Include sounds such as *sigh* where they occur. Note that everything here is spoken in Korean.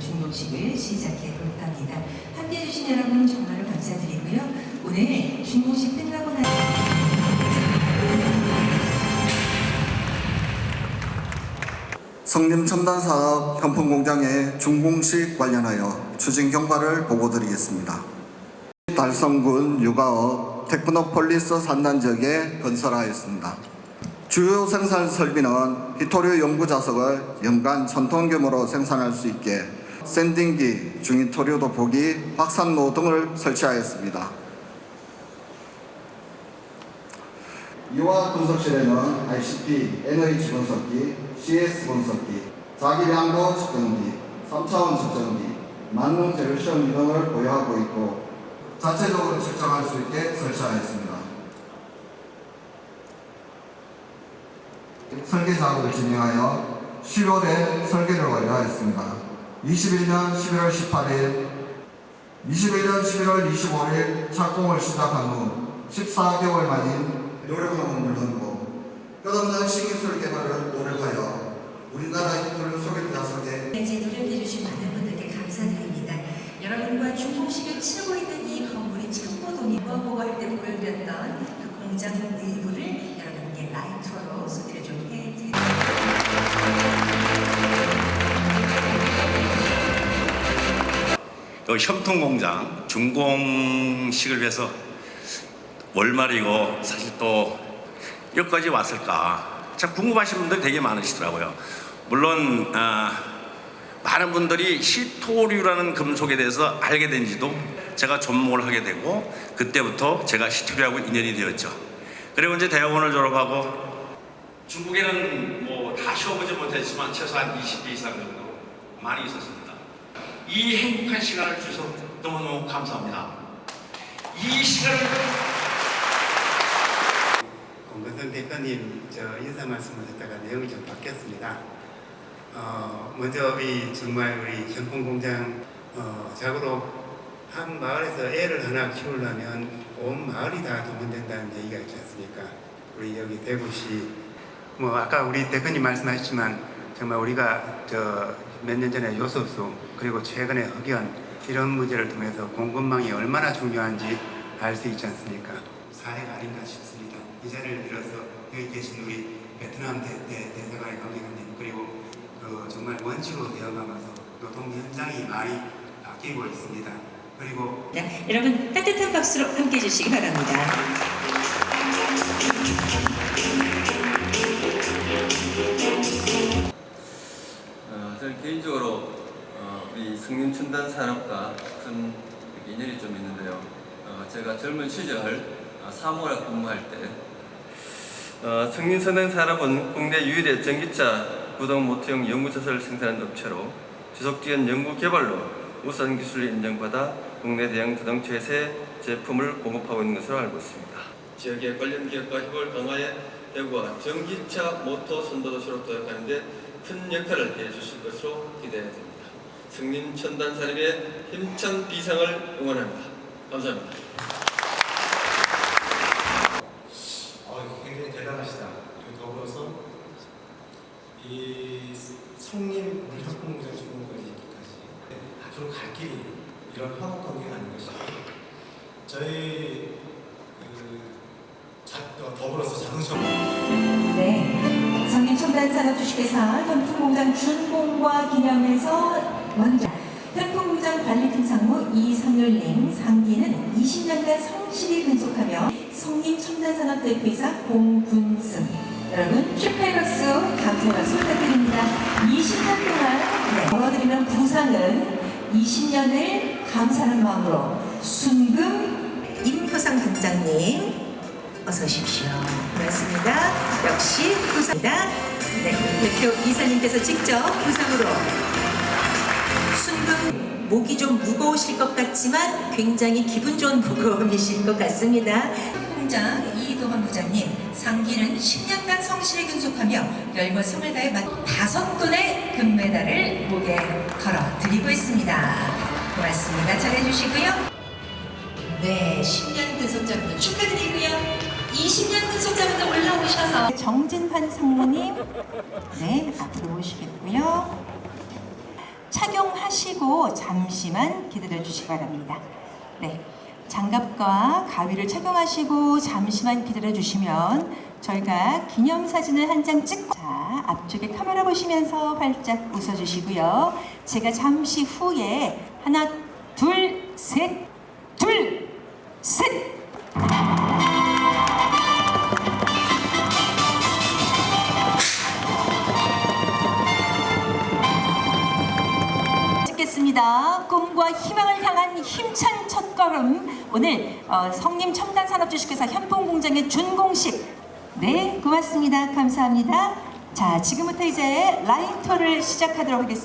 준공식을 시작해 볼 겁니다. 함께 해주신 여러분 정말로 감사드리고요. 오늘 준공식 끝나고 나 성림 첨단 사업 현풍 공장의 준공식 관련하여 추진 경과를 보고드리겠습니다. 달성군 육아업 테크노폴리스 산단 지역에 건설하였습니다. 주요 생산 설비는 히토류 연구 자석을 연간 천톤 규모로 생산할 수 있게 샌딩기, 중히토류 도포기, 확산로 등을 설치하였습니다. 이와 분석실에는 ICP, NH 분석기, CS 분석기, 자기량도 측정기, 3차원 측정기, 만능 재료 시험 등을 보유하고 있고 자체적으로 측정할 수 있게 설치하였습니다. 설계 작업을 진행하여 10월에 설계를 완료하였습니다. 21년 11월 18일, 21년 11월 25일 착공을 시작한 후 14개월 만인 노력하고 물론고 끝없는 신기술 개발을 노력하여 우리나라 인도를 소개 자석에 이제 노력해주신 많은 분들께 감사드립니다. 여러분과 준공식을 치르고 있는 이 건물이 청보동이 무엇보고 할때 보여드렸던 그 공장 일부를 여러분께 라이트로 소개를 좀 해드립니다. 또 협통공장 준공식을 위해서 월말이고 사실 또 여기까지 왔을까 참 궁금하신 분들이 되게 많으시더라고요. 물론 아, 많은 분들이 히토류라는 금속에 대해서 알게 된 지도 제가 접목을 하게 되고 그때부터 제가 히토류하고 인연이 되었죠. 그리고 이제 대학원을 졸업하고 중국에는 뭐 다 쉬어보지 못했지만 최소한 20개 이상 정도 많이 있었습니다. 이 행복한 시간을 주셔서 너무너무 감사합니다. 이 시간을 권근선 대표님 저 인사 말씀을 듣다가 내용이 좀 바뀌었습니다. 어, 먼저 이 정말 우리 현풍공장 어, 작으로 한 마을에서 애를 하나 키우려면 온 마을이 다 동원된다는 얘기가 있지 않습니까? 우리 여기 대구시 뭐 아까 우리 대표님 말씀하셨지만 정말 우리가 저 몇 년 전에 요소수 그리고 최근에 흑연 이런 문제를 통해서 공급망이 얼마나 중요한지 알 수 있지 않습니까? 사례가 아닌가 싶습니다. 이 자리를 빌어서 여기 계신 우리 베트남 대, 대, 대사관의 관계관님 그리고 그 정말 원칙으로 되어가면서 노동 현장이 많이 바뀌고 있습니다. 그리고 네, 여러분 따뜻한 박수로 함께 해주시기 바랍니다. 어, 저는 개인적으로 어, 우리 승림 첨단 산업과 큰 인연이 좀 있는데요. 어, 제가 젊은 시절 어, 사무학 근무할 때 어, 승림 첨단 산업은 국내 유일의 전기차 구동 모터용 연구자재를 생산하는 업체로 지속적인 연구 개발로 우수한 기술을 인정받아 국내 대형 자동차 회사에 제품을 공급하고 있는 것으로 알고 있습니다. 지역의 관련 기업과 협업을 강화해 대구와 전기차 모터 선도도시로 도약하는데 큰 역할을 해주실 것으로 기대됩니다. 승림 첨단 산업의 힘찬 비상을 응원합니다. 감사합니다. 어, 굉장히 대단하시다. 그리고 더불어서 이 성림 우리 협동공장 있기까지 앞으로 갈 길이 이런 협업 관계가 아닌 것이 저희 그 자, 어, 더불어서 자동차 네, 성인 첨단 산업 주식회사 현풍공장 준공과 기념해서 먼저 현풍공장 관리팀 상무 이성열님 상기는 20년간 성실히 근속하며 성인 첨단 산업 대표이사 공군승. 여러분 축하의 박수 감사의 박수 부탁드립니다. 20년 동안 네, 걸어드리는 부상은 20년을 감사하는 마음으로 순금 임효상 단장님 어서 오십시오. 고맙습니다. 역시 부상입니다. 네, 대표 이사님께서 직접 부상으로 순금 목이 좀 무거우실 것 같지만 굉장히 기분 좋은 *laughs* 무거움이실 것 같습니다. 공장 이도환 부장님 상기는 10년간 성실히 근속하며 열과 성을 다해 만 다섯 돈의 금메달을 목에 걸어 드리고 있습니다. 고맙습니다. 잘해주시고요. 네, 10년 근속자분들 축하드리고요. 20년 근속자분들 올라오셔서 정진환 상무님, 네, 앞으로 오시겠고요. 착용하시 하시고 잠시만 기다려 주시기 바랍니다. 네. 장갑과 가위를 착용하시고 잠시만 기다려 주시면 저희가 기념사진을 한 장 찍고 자, 앞쪽에 카메라 보시면서 활짝 웃어 주시고요. 제가 잠시 후에 하나, 둘, 셋, 찍겠습니다. 꿈과 희망을 향한 힘찬 첫걸음. 오늘 어, 성림 첨단산업주식회사 현豐공장의 준공식. 네, 고맙습니다. 감사합니다. 자, 지금부터 이제 투어를 시작하도록 하겠습니다.